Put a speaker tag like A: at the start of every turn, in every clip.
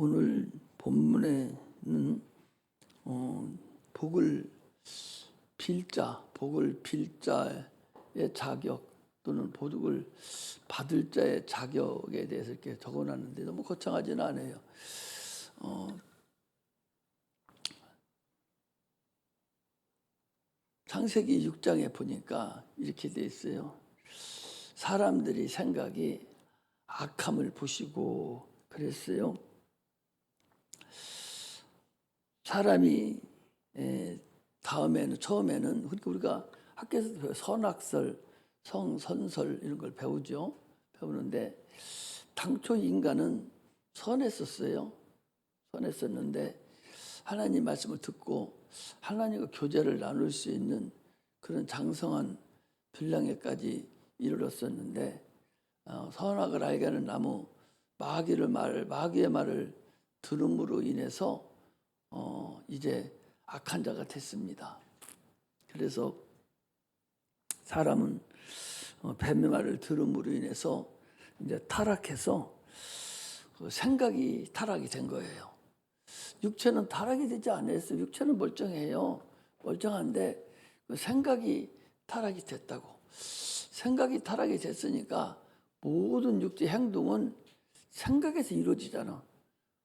A: 오늘 본문에는 어, 복을 빌자, 복을 빌자의 자격 또는 복을 받을 자의 자격에 대해서 이렇게 적어놨는데 너무 거창하지는 않아요. 어, 창세기 6장에 보니까 이렇게 돼 있어요. 사람들이 생각이 악함을 보시고 그랬어요. 사람이 에, 다음에는 처음에는 그러니까 우리가 학교에서 선악설, 성선설 이런 걸 배우죠. 배우는데 당초 인간은 선했었어요. 선했었는데 하나님 말씀을 듣고 하나님과 교제를 나눌 수 있는 그런 장성한 분량에까지 이르렀었는데 어, 선악을 알게 하는 나무 마귀를 말 마귀의 말을 들음으로 인해서 어, 이제 악한 자가 됐습니다. 그래서 사람은 어, 뱀의 말을 들음으로 인해서 이제 타락해서 그 생각이 타락이 된 거예요. 육체는 타락이 되지 않았어요. 육체는 멀쩡해요. 멀쩡한데 그 생각이 타락이 됐다고. 생각이 타락이 됐으니까 모든 육체 행동은 생각에서 이루어지잖아.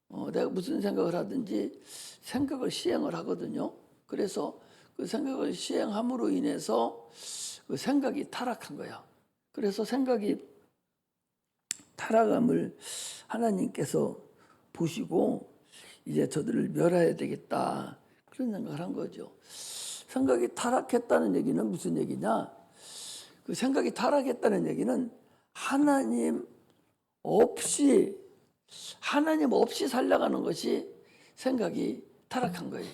A: 어, 내가 무슨 생각을 하든지 생각을 시행을 하거든요. 그래서 그 생각을 시행함으로 인해서 그 생각이 타락한 거야. 그래서 생각이 타락함을 하나님께서 보시고 이제 저들을 멸해야 되겠다. 그런 생각을 한 거죠. 생각이 타락했다는 얘기는 무슨 얘기냐? 그 생각이 타락했다는 얘기는 하나님 없이 하나님 없이 살려가는 것이 생각이 타락한 거예요.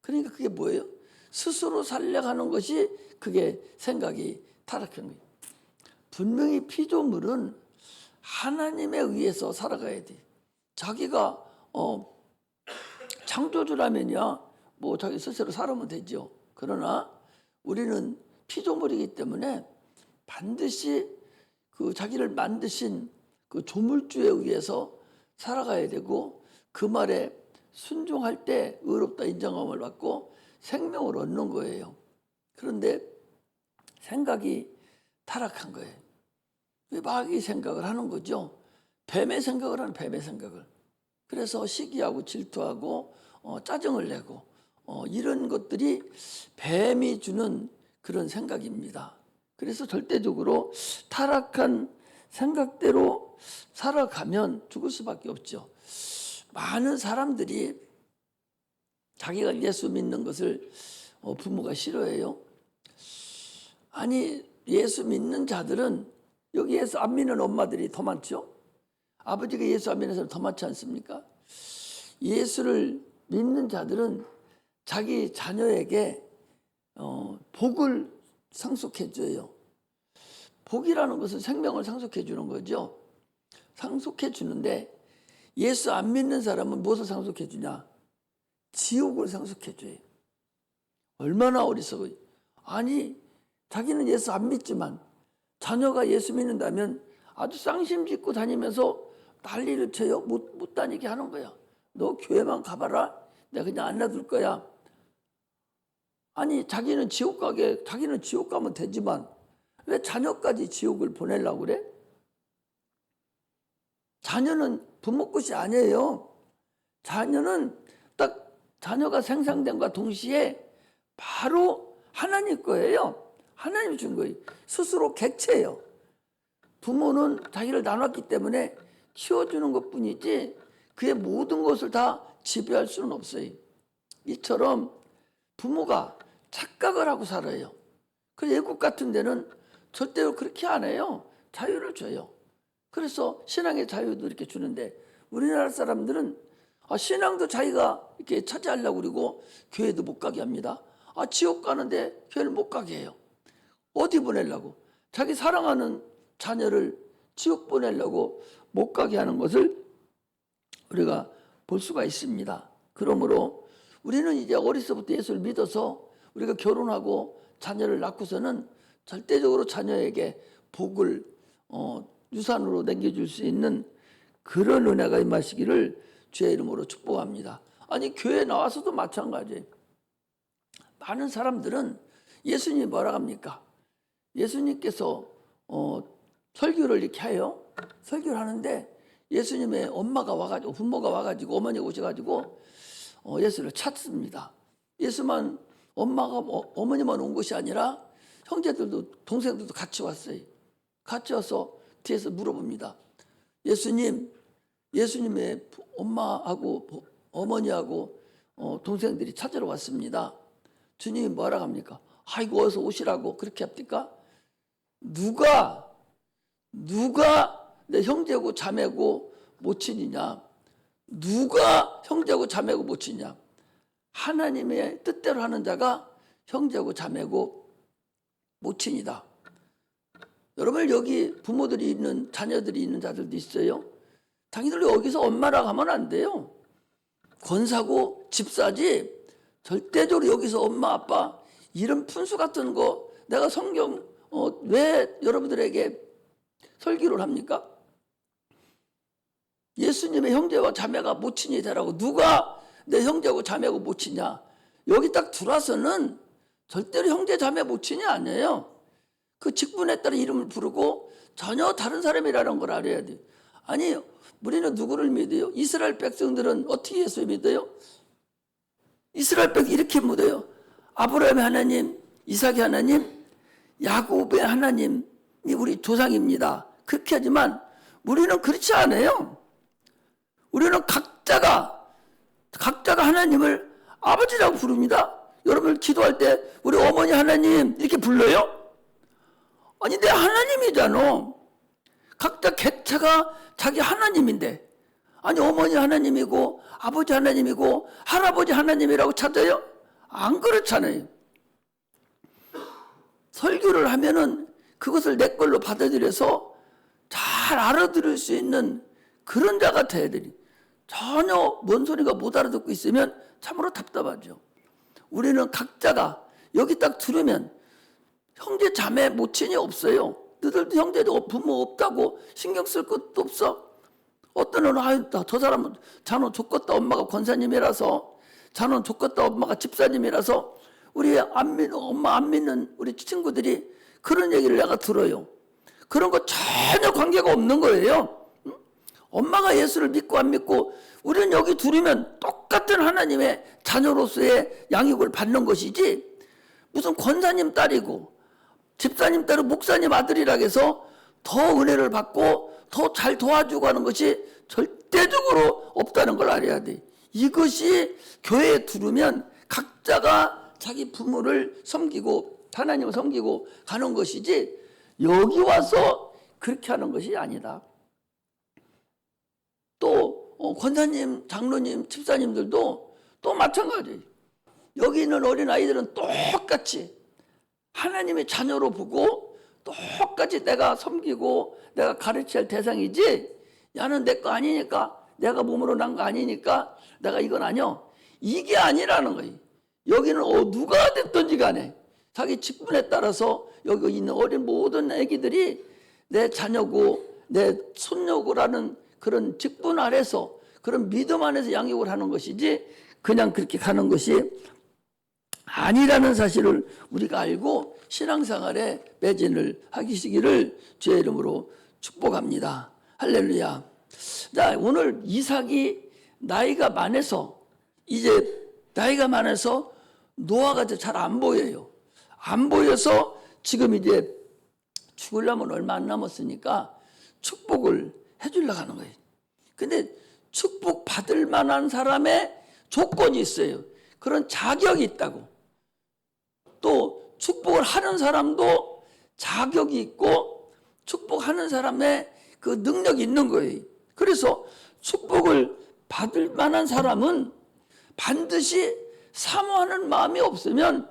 A: 그러니까 그게 뭐예요? 스스로 살려가는 것이 그게 생각이 타락한 거예요. 분명히 피조물은 하나님에 의해서 살아가야 돼. 자기가 어 창조주라면야 뭐 자기 스스로 살아면 되죠. 그러나 우리는 피조물이기 때문에 반드시 그 자기를 만드신 그 조물주에 의해서 살아가야 되고 그 말에 순종할 때 의롭다 인정함을 받고 생명을 얻는 거예요. 그런데 생각이 타락한 거예요. 마귀 생각을 하는 거죠. 뱀의 생각을 하는 뱀의 생각을. 그래서 시기하고 질투하고 어, 짜증을 내고 어, 이런 것들이 뱀이 주는 그런 생각입니다. 그래서 절대적으로 타락한 생각대로 살아가면 죽을 수밖에 없죠. 많은 사람들이 자기가 예수 믿는 것을 어, 부모가 싫어해요. 아니 예수 믿는 자들은 여기 예수 안 믿는 엄마들이 더 많죠. 아버지가 예수 안 믿는 사람 더 많지 않습니까? 예수를 믿는 자들은 자기 자녀에게 어, 복을 상속해 줘요. 복이라는 것은 생명을 상속해 주는 거죠. 상속해 주는데 예수 안 믿는 사람은 무엇을 상속해 주냐? 지옥을 상속해 줘요. 얼마나 어리석어요. 아니, 자기는 예수 안 믿지만 자녀가 예수 믿는다면 아주 쌍심 짓고 다니면서 난리를 쳐요. 못, 못 다니게 하는 거야. 너 교회만 가봐라. 내가 그냥 안 놔둘 거야. 아니, 자기는 지옥 가게, 자기는 지옥 가면 되지만 왜 자녀까지 지옥을 보내려고 그래? 자녀는 부모 것이 아니에요. 자녀는 딱 자녀가 생산된과 동시에 바로 하나님 거예요. 하나님 준 거예요. 스스로 객체예요. 부모는 자기를 나눴기 때문에 키워주는 것 뿐이지 그의 모든 것을 다 지배할 수는 없어요. 이처럼 부모가 착각을 하고 살아요. 그 외국 같은 데는 절대로 그렇게 안 해요. 자유를 줘요. 그래서 신앙의 자유도 이렇게 주는데 우리나라 사람들은 아, 신앙도 자기가 이렇게 차지하려고 그러고 교회도 못 가게 합니다. 아, 지옥 가는데 교회를 못 가게 해요. 어디 보내려고? 자기 사랑하는 자녀를 지옥 보내려고 못 가게 하는 것을 우리가 볼 수가 있습니다. 그러므로 우리는 이제 어리서부터 예수를 믿어서 우리가 결혼하고 자녀를 낳고서는 절대적으로 자녀에게 복을 어, 유산으로 남겨줄 수 있는 그런 은혜가 임하시기를 주의 이름으로 축복합니다. 아니 교회 나와서도 마찬가지. 많은 사람들은 예수님이 뭐라 합니까? 예수님께서 어, 설교를 이렇게 해요. 설교를 하는데 예수님의 엄마가 와가지고 부모가 와가지고 어머니가 오셔가지고 어, 예수를 찾습니다. 예수만 엄마가 어, 어머니만 온 것이 아니라 형제들도 동생들도 같이 왔어요. 같이 와서 뒤에서 물어봅니다. 예수님, 예수님의 엄마하고 어머니하고 어, 동생들이 찾으러 왔습니다. 주님이 뭐라 합니까? 아이고 어서 오시라고 그렇게 합니까? 누가 누가 내 형제고 자매고 모친이냐? 누가 형제고 자매고 모친이냐? 하나님의 뜻대로 하는 자가 형제고 자매고 모친이다. 여러분 여기 부모들이 있는 자녀들이 있는 자들도 있어요. 당신들 여기서 엄마라고 하면 안 돼요. 권사고 집사지 절대적으로 여기서 엄마 아빠 이런 푼수 같은 거 내가 성경 어, 왜 여러분들에게 설교를 합니까? 예수님의 형제와 자매가 모친이 되라고 누가 내 형제고 자매고 모친이냐 여기 딱 들어와서는 절대로 형제 자매 모친이 아니에요 그 직분에 따라 이름을 부르고 전혀 다른 사람이라는 걸 알아야 돼 아니 우리는 누구를 믿어요? 이스라엘 백성들은 어떻게 예수 믿어요? 이스라엘 백 이렇게 믿어요 아브라함의 하나님 이삭의 하나님 야곱의 하나님이 우리 조상입니다 그렇게 하지만 우리는 그렇지 않아요 우리는 각자가 각자가 하나님을 아버지라고 부릅니다. 여러분 기도할 때 우리 어머니 하나님 이렇게 불러요? 아니 내 하나님이잖아. 각자 개체가 자기 하나님인데 아니 어머니 하나님이고 아버지 하나님이고 할아버지 하나님이라고 찾아요? 안 그렇잖아요. 설교를 하면은 그것을 내 걸로 받아들여서 잘 알아들을 수 있는 그런 자 같아야 되니 전혀 뭔 소리가 못 알아듣고 있으면 참으로 답답하죠. 우리는 각자가 여기 딱 들으면 형제 자매 모친이 없어요. 너들도 형제도 부모 없다고 신경 쓸 것도 없어. 어떤 애는 아유 저 사람은 자는 좋겠다 엄마가 권사님이라서 자는 좋겠다 엄마가 집사님이라서 우리 안 믿는 엄마 안 믿는 우리 친구들이 그런 얘기를 내가 들어요. 그런 거 전혀 관계가 없는 거예요. 엄마가 예수를 믿고 안 믿고 우리는 여기 둘이면 똑같은 하나님의 자녀로서의 양육을 받는 것이지 무슨 권사님 딸이고 집사님 딸이 목사님 아들이라 해서 더 은혜를 받고 더 잘 도와주고 하는 것이 절대적으로 없다는 걸 알아야 돼. 이것이 교회에 들으면 각자가 자기 부모를 섬기고 하나님을 섬기고 가는 것이지 여기 와서 그렇게 하는 것이 아니다. 또 어, 권사님, 장로님, 집사님들도 또 마찬가지예요. 여기 있는 어린 아이들은 똑같이 하나님의 자녀로 보고 똑같이 내가 섬기고 내가 할 대상이지 야는 내 거 아니니까 내가 몸으로 난 거 아니니까 내가 이건 아니요. 이게 아니라는 거예요. 여기는 어, 누가 됐든지 간에 자기 직분에 따라서 여기 있는 어린 모든 애기들이 내 자녀고 내 손녀고라는 그런 직분 아래서 그런 믿음 안에서 양육을 하는 것이지 그냥 그렇게 가는 것이 아니라는 사실을 우리가 알고 신앙생활에 매진을 하시기를 주의 이름으로 축복합니다. 할렐루야. 자, 오늘 이삭이 나이가 많아서 이제 나이가 많아서 노아가 잘 안 보여요. 안 보여서 지금 이제 죽으려면 얼마 안 남았으니까 축복을 해주려고 하는 거예요. 근데 축복 받을 만한 사람의 조건이 있어요. 그런 자격이 있다고. 또 축복을 하는 사람도 자격이 있고 축복하는 사람의 그 능력이 있는 거예요. 그래서 축복을 받을 만한 사람은 반드시 사모하는 마음이 없으면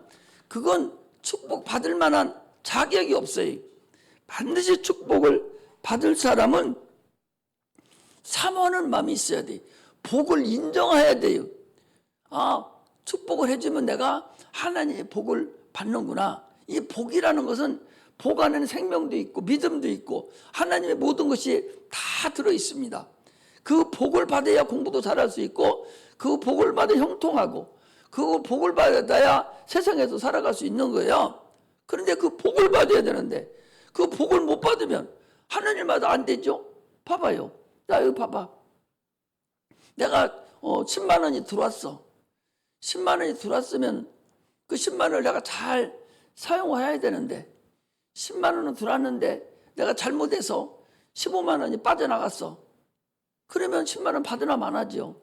A: 그건 축복 받을 만한 자격이 없어요. 반드시 축복을 받을 사람은 사모하는 마음이 있어야 돼. 복을 인정해야 돼요. 아, 축복을 해주면 내가 하나님의 복을 받는구나. 이 복이라는 것은 복 안에는 생명도 있고 믿음도 있고 하나님의 모든 것이 다 들어 있습니다. 그 복을 받아야 공부도 잘할 수 있고 그 복을 받아 형통하고 그 복을 받아야 세상에서 살아갈 수 있는 거예요. 그런데 그 복을 받아야 되는데 그 복을 못 받으면 하느님마다 안 되죠. 봐봐요. 나 여기 봐봐. 내가 어 10만 원이 들어왔어. 10만 원이 들어왔으면 그 10만 원을 내가 잘 사용해야 되는데 10만 원은 들어왔는데 내가 잘못해서 15만 원이 빠져나갔어. 그러면 10만 원 받으나 마나죠.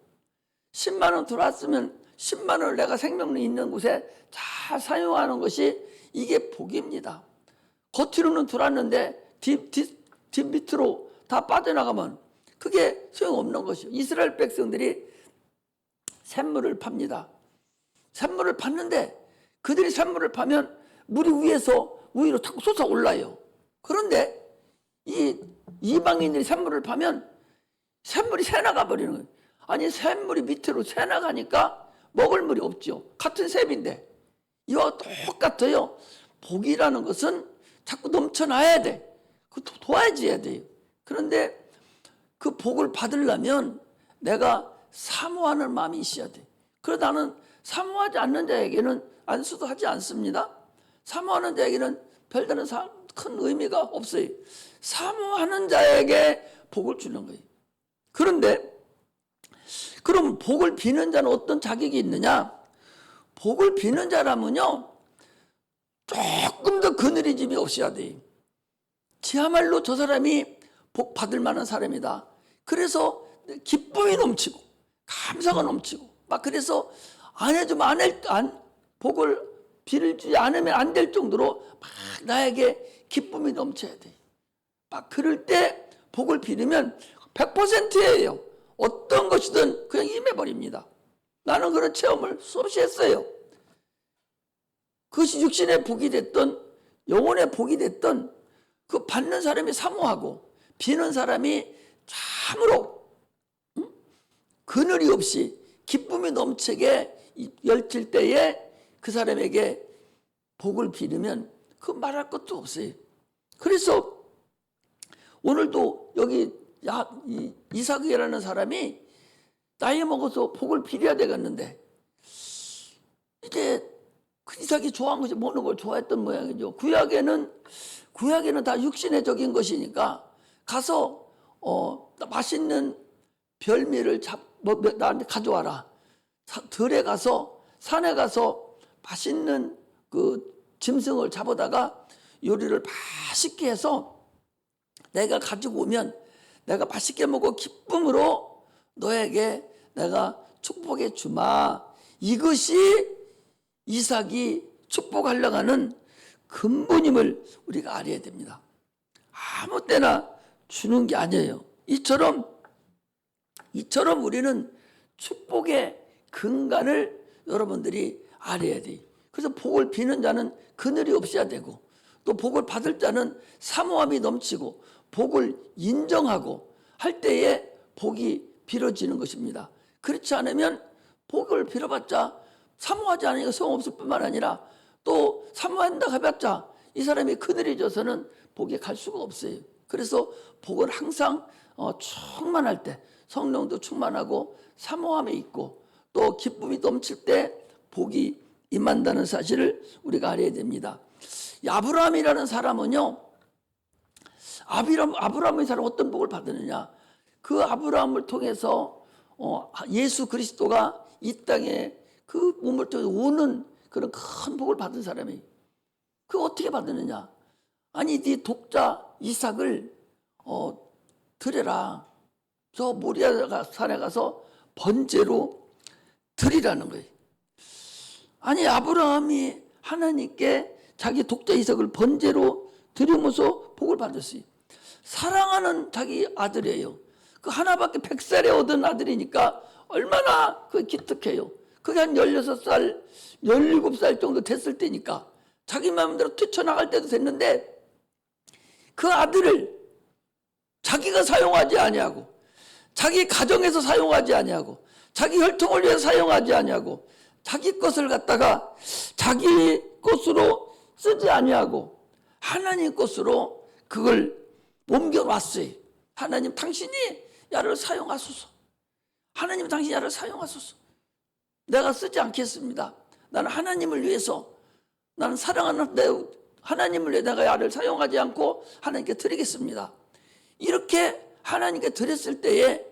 A: 10만 원 들어왔으면 10만 원을 내가 생명력 있는 곳에 잘 사용하는 것이 이게 복입니다. 겉으로는 들어왔는데 뒷, 뒷, 뒷 밑으로 다 빠져나가면 그게 소용없는 것이요. 이스라엘 백성들이 샘물을 팝니다. 샘물을 팠는데 그들이 샘물을 파면 물이 위에서 위로 탁 솟아 올라요. 그런데 이 이방인들이 샘물을 파면 샘물이 새나가 버리는 거예요. 아니 샘물이 밑으로 새나가니까 먹을 물이 없죠. 같은 샘인데 이와 똑같아요. 복이라는 것은 자꾸 넘쳐나야 돼. 그 도- 도와줘야 돼요. 그런데 그 복을 받으려면 내가 사모하는 마음이 있어야 돼. 그러다 나는 사모하지 않는 자에게는 안수도 하지 않습니다. 사모하는 자에게는 별다른 사- 큰 의미가 없어요. 사모하는 자에게 복을 주는 거예요. 그런데 그럼 복을 비는 자는 어떤 자격이 있느냐? 복을 비는 자라면요. 조금 더 그늘이짐이 없어야 돼요. 지야말로 저 사람이 복 받을 만한 사람이다. 그래서 기쁨이 넘치고 감사가 넘치고 막 그래서 안 해주면 안, 할, 안 복을 빌지 않으면 안 될 정도로 막 나에게 기쁨이 넘쳐야 돼. 막 그럴 때 복을 빌으면 100%예요. 어떤 것이든 그냥 임해버립니다. 나는 그런 체험을 수없이 했어요. 그것이 육신의 복이 됐던 영혼의 복이 됐던 그 받는 사람이 사모하고 비는 사람이 참으로 응? 그늘이 없이 기쁨이 넘치게 열칠 때에 그 사람에게 복을 빌으면 그 말할 것도 없어요. 그래서 오늘도 여기 야, 이, 이삭이라는 사람이 나이 먹어서 복을 빌어야 되겠는데 이제 그 이삭이 좋아한 것이 먹는 걸 좋아했던 모양이죠. 구약에는 구약에는 다 육신의적인 것이니까 가서 어 맛있는 별미를 잡 뭐, 뭐, 나한테 가져와라. 사- 들에 가서 산에 가서 맛있는 그 짐승을 잡아다가 요리를 맛있게 해서 내가 가지고 오면 내가 맛있게 먹고 기쁨으로 너에게 내가 축복해 주마. 이것이 이삭이 축복하려고 하는 근본임을 우리가 알아야 됩니다. 아무 때나 주는 게 아니에요. 이처럼 이처럼 우리는 축복의 근간을 여러분들이 알아야 돼요. 그래서 복을 비는 자는 그늘이 없어야 되고 또 복을 받을 자는 사모함이 넘치고 복을 인정하고 할 때에 복이 빌어지는 것입니다. 그렇지 않으면 복을 빌어봤자 사모하지 않으니까 소용없을 뿐만 아니라 또 사모한다 해봤자 이 사람이 그늘이 져서는 복에 갈 수가 없어요. 그래서 복은 항상 어, 충만할 때 성령도 충만하고 사모함에 있고 또 기쁨이 넘칠 때 복이 임한다는 사실을 우리가 알아야 됩니다. 이 아브라함이라는 사람은요. 아비람, 아브라함의 사람 어떤 복을 받느냐? 그 아브라함을 통해서 어, 예수 그리스도가 이 땅에 그 몸을 통해서 오는 그런 큰 복을 받은 사람이 그 어떻게 받느냐? 아니 네 독자 이삭을 어, 드려라. 저 모리아 산에 가서 번제로 드리라는 거예요. 아니 아브라함이 하나님께 자기 독자 이삭을 번제로 드리면서 복을 받았어요. 사랑하는 자기 아들이에요. 그 하나밖에 백살에 얻은 아들이니까 얼마나 그 기특해요. 그게 한 16살, 17살 정도 됐을 때니까 자기 마음대로 뛰쳐나갈 때도 됐는데 그 아들을 자기가 사용하지 아니하고 자기 가정에서 사용하지 아니하고 자기 혈통을 위해 사용하지 아니하고 자기 것을 갖다가 자기 것으로 쓰지 아니하고 하나님 것으로 그걸 옮겨 놨어요. 하나님 당신이 야를 사용하소서. 하나님 당신 야를 사용하소서. 내가 쓰지 않겠습니다. 나는 하나님을 위해서 나는 사랑하는 내 하나님을 위해 내가 야를 사용하지 않고 하나님께 드리겠습니다. 이렇게 하나님께 드렸을 때에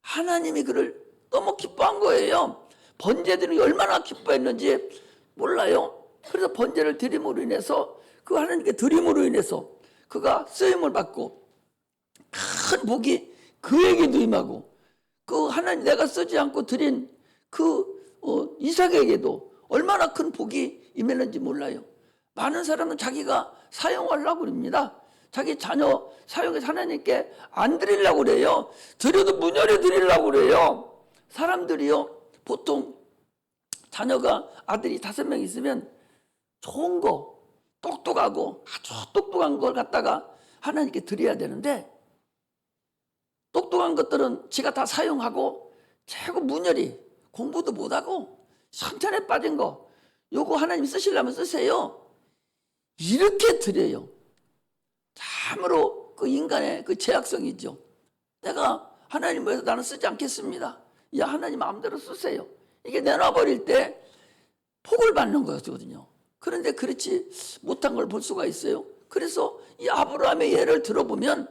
A: 하나님이 그를 너무 기뻐한 거예요. 번제들이 얼마나 기뻐했는지 몰라요. 그래서 번제를 드림으로 인해서 그 하나님께 드림으로 인해서 그가 쓰임을 받고 큰 복이 그에게도 임하고 그 하나님 내가 쓰지 않고 드린 그 어, 이삭에게도 얼마나 큰 복이 임했는지 몰라요. 많은 사람은 자기가 사용하려고 그럽니다. 자기 자녀 사용해서 하나님께 안 드리려고 그래요. 드려도 문열에 드리려고 그래요. 사람들이요. 보통 자녀가 아들이 다섯 명 있으면 좋은 거, 똑똑하고 아주 똑똑한 걸 갖다가 하나님께 드려야 되는데 똑똑한 것들은 지가 다 사용하고 최고 문열이 공부도 못하고 선천에 빠진 거 요거 하나님 쓰시려면 쓰세요. 이렇게 드려요. 참으로 그 인간의 그 제약성이죠. 내가 하나님 위해서 나는 쓰지 않겠습니다. 야 하나님 마음대로 쓰세요. 이게 내놔버릴 때 복을 받는 거거든요. 그런데 그렇지 못한 걸 볼 수가 있어요. 그래서 이 아브라함의 예를 들어보면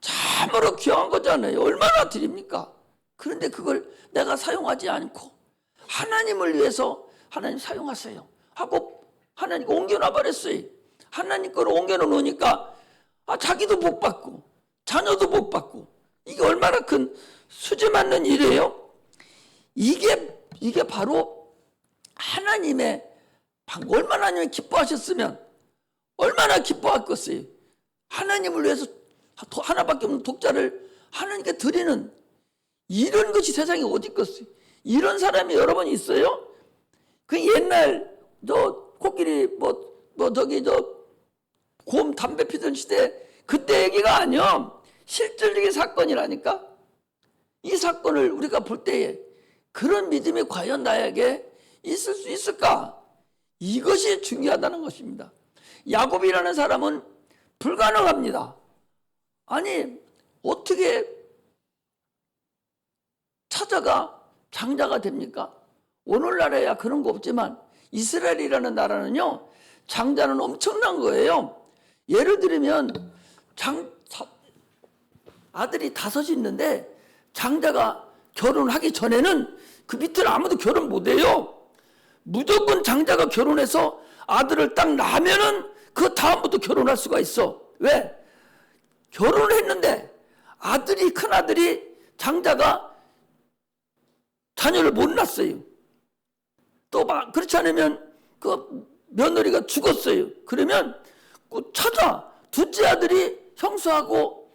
A: 참으로 귀한 거잖아요. 얼마나 드립니까? 그런데 그걸 내가 사용하지 않고 하나님을 위해서 하나님 사용하세요. 하고 하나님 옮겨놔 버렸어요. 하나님 거로 옮겨놓 놓으니까 아, 자기도 복 받고 자녀도 복 받고 이게 얼마나 큰 수지 맞는 일이에요. 이게 이게 바로 하나님의 방 얼마나 하나님 기뻐하셨으면 얼마나 기뻐했겠어요. 하나님을 위해서 하나밖에 없는 독자를 하나님께 드리는 이런 것이 세상에 어디 있겠어요. 이런 사람이 여러 번 있어요. 그 옛날 저 코끼리 뭐 뭐 저기 저 곰 담배 피던 시대 그때 얘기가 아니야. 실질적인 사건이라니까. 이 사건을 우리가 볼 때에 그런 믿음이 과연 나에게 있을 수 있을까? 이것이 중요하다는 것입니다. 야곱이라는 사람은 불가능합니다. 아니 어떻게 찾아가 장자가 됩니까? 오늘날에야 그런 거 없지만 이스라엘이라는 나라는요 장자는 엄청난 거예요. 예를 들면 장 아들이 다섯이 있는데 장자가 결혼하기 전에는 그 밑에는 아무도 결혼 못 해요. 무조건 장자가 결혼해서 아들을 딱 낳으면은 그 다음부터 결혼할 수가 있어. 왜? 결혼을 했는데 아들이 큰 아들이 장자가 자녀를 못 낳았어요. 또 막 그렇지 않으면 그 며느리가 죽었어요. 그러면 그 찾아 둘째 아들이 형수하고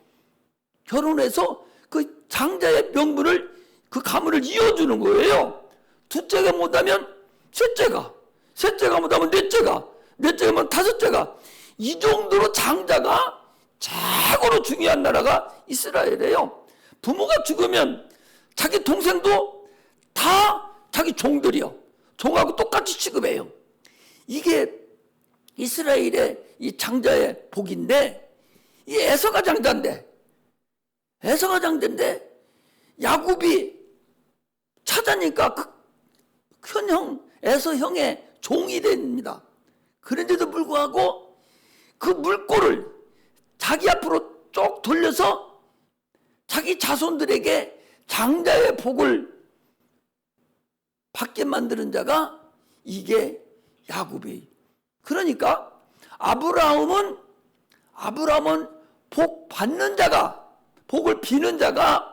A: 결혼해서 그 장자의 명분을 그 가문을 이어주는 거예요. 둘째가 못하면 셋째가, 셋째가 못하면 넷째가, 넷째가 못 다섯째가 이 정도로 장자가 최고로 중요한 나라가 이스라엘이에요. 부모가 죽으면 자기 동생도 다 자기 종들이요. 종하고 똑같이 취급해요. 이게 이스라엘의 이 장자의 복인데 이 에서가 장자인데 에서가 장자인데 야곱이 찾아니까 그 큰형 에서 형의 종이 됩니다. 그런데도 불구하고 그 물꼬를 자기 앞으로 쭉 돌려서 자기 자손들에게 장자의 복을 받게 만드는 자가 이게 야곱이. 그러니까 아브라함은 아브라함은 복 받는 자가 복을 비는 자가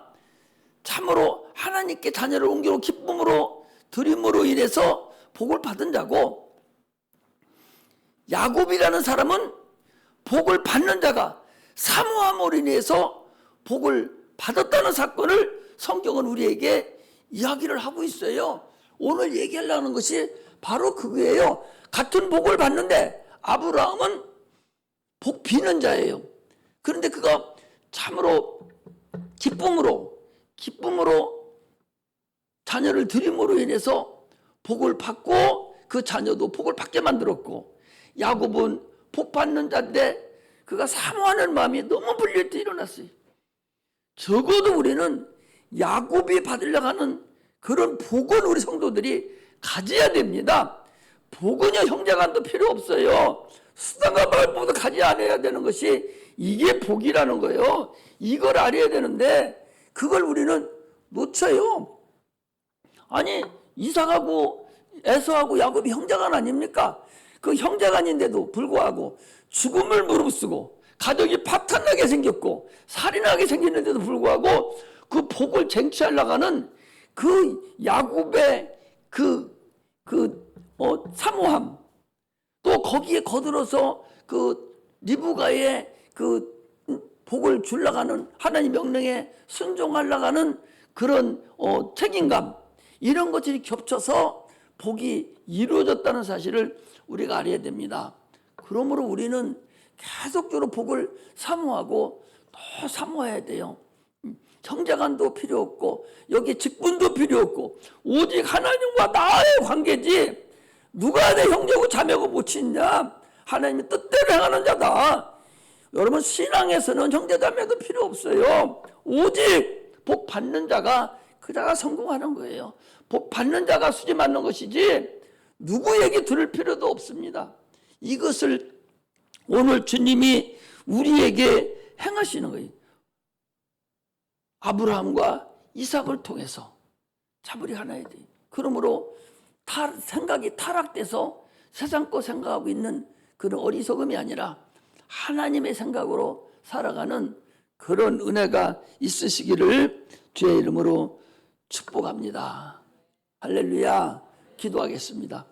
A: 참으로 하나님께 자녀를 옮겨 기쁨으로 드림으로 인해서 복을 받은 자고 야곱이라는 사람은 복을 받는 자가 사모함으로 인해서 복을 받았다는 사건을 성경은 우리에게 이야기를 하고 있어요. 오늘 얘기하려는 것이 바로 그거예요. 같은 복을 받는데 아브라함은 복 비는 자예요. 그런데 그가 참으로 기쁨으로 기쁨으로 자녀를 드림으로 인해서 복을 받고 그 자녀도 복을 받게 만들었고 야곱은 복 받는 자인데 그가 사모하는 마음이 너무 불릴 때 일어났어요. 적어도 우리는 야곱이 받으려고 하는 그런 복은 우리 성도들이 가져야 됩니다. 복은요 형제간도 필요 없어요. 수단과 말보다 가지 않아야 되는 것이 이게 복이라는 거예요. 이걸 알아야 되는데 그걸 우리는 놓쳐요. 아니 이삭하고 에서하고 야곱이 형제간 아닙니까? 그 형제간인데도 불구하고 죽음을 무릅쓰고 가족이 파탄나게 생겼고 살인하게 생겼는데도 불구하고 그 복을 쟁취하려고 하는 그 야곱의 그, 그, 어, 사모함 또 거기에 거들어서 그 리브가의 그 복을 하는 하나님 명령에 순종하려고 하는 그런 어, 책임감 이런 것들이 겹쳐서 복이 이루어졌다는 사실을 우리가 알아야 됩니다. 그러므로 우리는 계속적으로 복을 사모하고 더 사모해야 돼요. 음, 형제간도 필요 없고 여기 직분도 필요 없고 오직 하나님과 나의 관계지 누가 내 형제고 자매고 못 친냐 하나님의 뜻대로 행하는 자다. 여러분 신앙에서는 형제자매도 필요 없어요. 오직 복 받는 자가 그 자가 성공하는 거예요. 복 받는 자가 수지 맞는 것이지 누구 얘기 들을 필요도 없습니다. 이것을 오늘 주님이 우리에게 행하시는 거예요. 아브라함과 이삭을 통해서 자 우리 하나야 돼. 그러므로 타, 생각이 타락돼서 세상 거 생각하고 있는 그런 어리석음이 아니라 하나님의 생각으로 살아가는 그런 은혜가 있으시기를 주의 이름으로 축복합니다. 할렐루야. 기도하겠습니다.